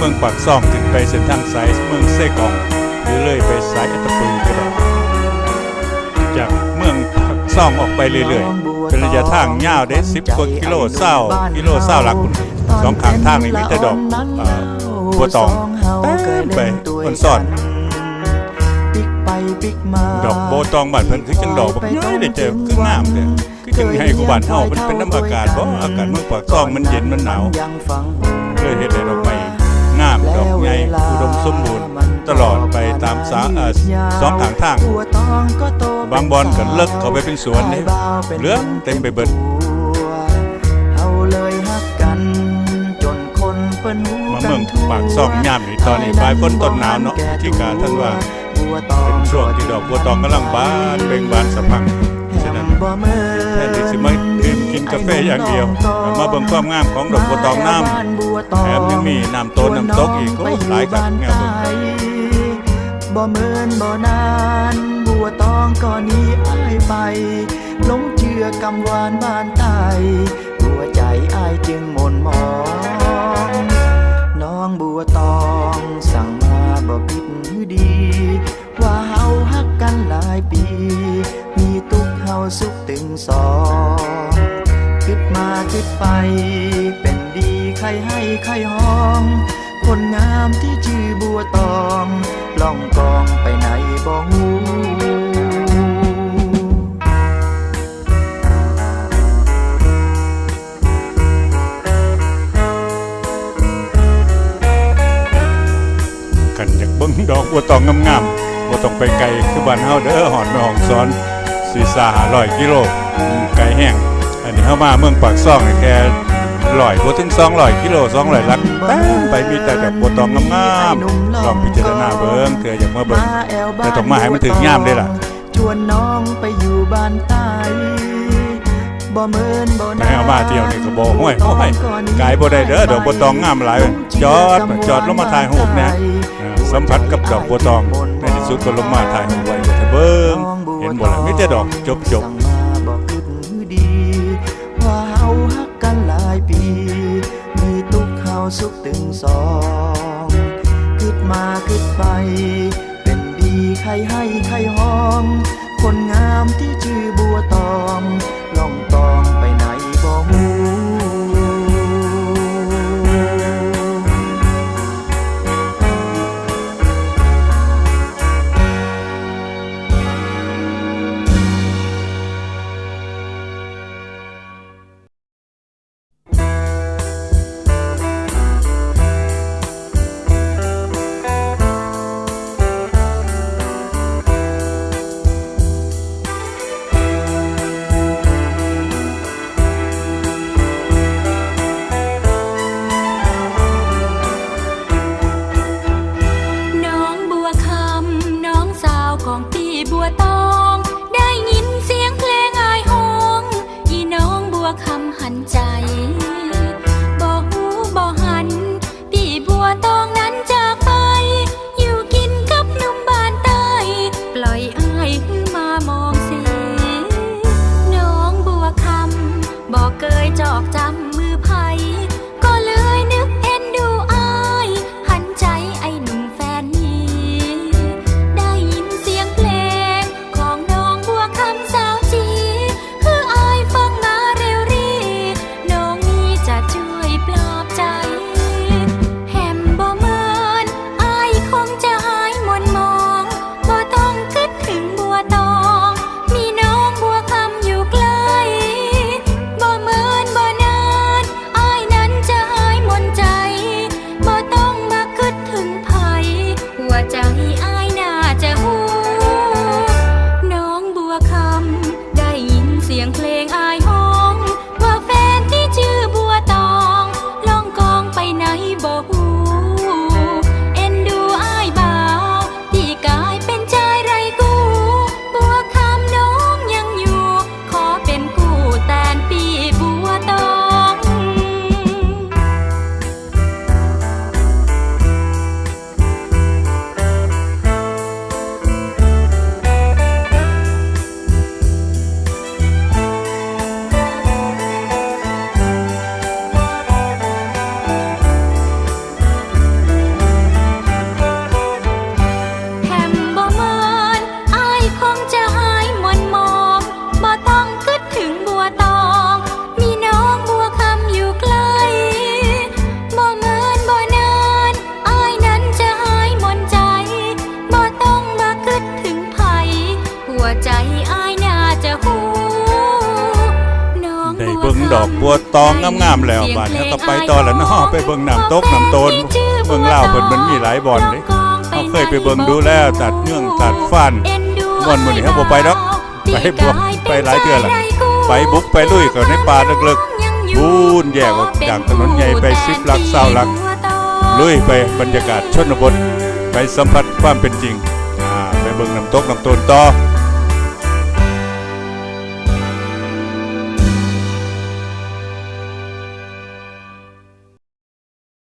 มืองปากซ่องขึ้นไปเส้นทางสายเมืองเซกอง หรือเลยไปสายอัตตปือก็ได้จากเมืองปากซ่องออกไปเรื่อยๆเป็นระยะทางยาวได้10กว่ากิโลเศร้ากิโลเศร้าหลักคุณสองข้างทางนี่มีแต่ดอกเอ่อบัวตองเต็มไปคนซ่อน ปิกไปปิกมาดอกโบตองบานเพิ่นคือจังดอกบักน้อยได้เจอคืองามเด้อคือจังให้กูบ้านเฮามันเป็นน้ำอากาศบ่อากาศเมืองปากซ่องมันเย็นมันหนาวยังฟังเลยเฮ็ดให้ดอกไม้งามดอกใหญ่อุดมสมบูรณ์ตลอดไปตามสาเอ่อสองข้างทางบัวตองก็โตเป็นบางบอนก็เลิกเข้าไปเป็นสวนเด้สายบ่เหลือเต็มไปเบิดปูมาเมืองปากซ่องยามนี่ตอนนี้ปลายฝนต้นหนาวเนาะที่การท่านว่า บัวตองเป็นช่วงที่ดอกบัวตองกำลังบานเบ่งบานสะพรังฉะนั้นบ่เมินแทนที่สิมาดื่มกินกาแฟอย่างเดียว มาเบิ่งความงามของดอกบัวตองน้ำแถมยังมีน้ำต้นน้ำตกอีกโอ้หลายคักแนวเบิ่งบ่เมินบ่นานบัวตองก็หนี้อ้ายไปหลงเชื่อกำหวานบ้านตายหัวใจอ้ายจึงหม่นหมอง น้องบัวตองสั่งมา บ่ผิดอยู่ดี ว่าเฮาฮักกันหลายปี มีทุกเฮาสุขตึงสองคิดมาคิดไป เป็นดีใครให้ใครห้อง คนงามที่ชื่อบัวตอง ล่องกองไปไหนบ่หู ดอกบัวตองงามๆบ่ต้องไปไกลคือบ้านเฮาเด้อหอดแม่ฮ่องสอน4 5 0 0กิโลอืมไกลแห้งอันนี้เฮามาเมืองปากซ่องนี่แค่ร้อยบ่ถึง200กิโล200ลักเต็มไปมีแต่ดอกบัวตองงามๆลองพิจารณาเบิ่งเถื่ออยากมาเบิ่งแอวบ้นแต่ต้องมาให้มันถึงยามเด้ล่ะชวนน้องไปอยู่บ้านใต้บ่เมินบ่ไปเอามาเที่ยวนี่ก็บ่ห้วยห้วยไกลบ่ได้เด้อดอกบัวตองงามหลายเว้ยจอดจอดลงมาถ่ายรูปแหน่อ่า สัมผัสกับดอกบัวตองในที่สุดก็ลงมาถ่ายรูปไว้ก็จะเบิ่งเห็นบ่ล่ะมีแต่ดอกจบจบว่าเฮาฮักกันหลายปี มีทุกเฮาสุขตึงสองคิดมาคิดไป เป็นดีใครให้ใครหองคนงามที่ชื่อบัวตอง วตอง ได้ยินเสียงเพลงอายห้อง อีน้องบัวคำหันใจ ดอกบัวตองงามๆแล้วบ้านเขาก็ไปต่อแล้วเนาะไปเบิ่งน้ำตกน้ำโตนเบิ่งลาวเพิ่นมันมีหลายบ่อนเด้เขาเคยไปเบิ่งดูแล้วตัดเนื่องตัดฟ้านม่วนมื้อนี้เราบ่ไปดอกไปบ่ไปหลายเทื่อละไปบุกไปลุยกันในป่าลึกๆบูนแยกออกจากถนนใหญ่ไป10ลัก20ลักลุยไปบรรยากาศชนบทไปสัมผัสความเป็นจริงอ่าไปเบิ่งน้ำตกน้ำโตนต่อ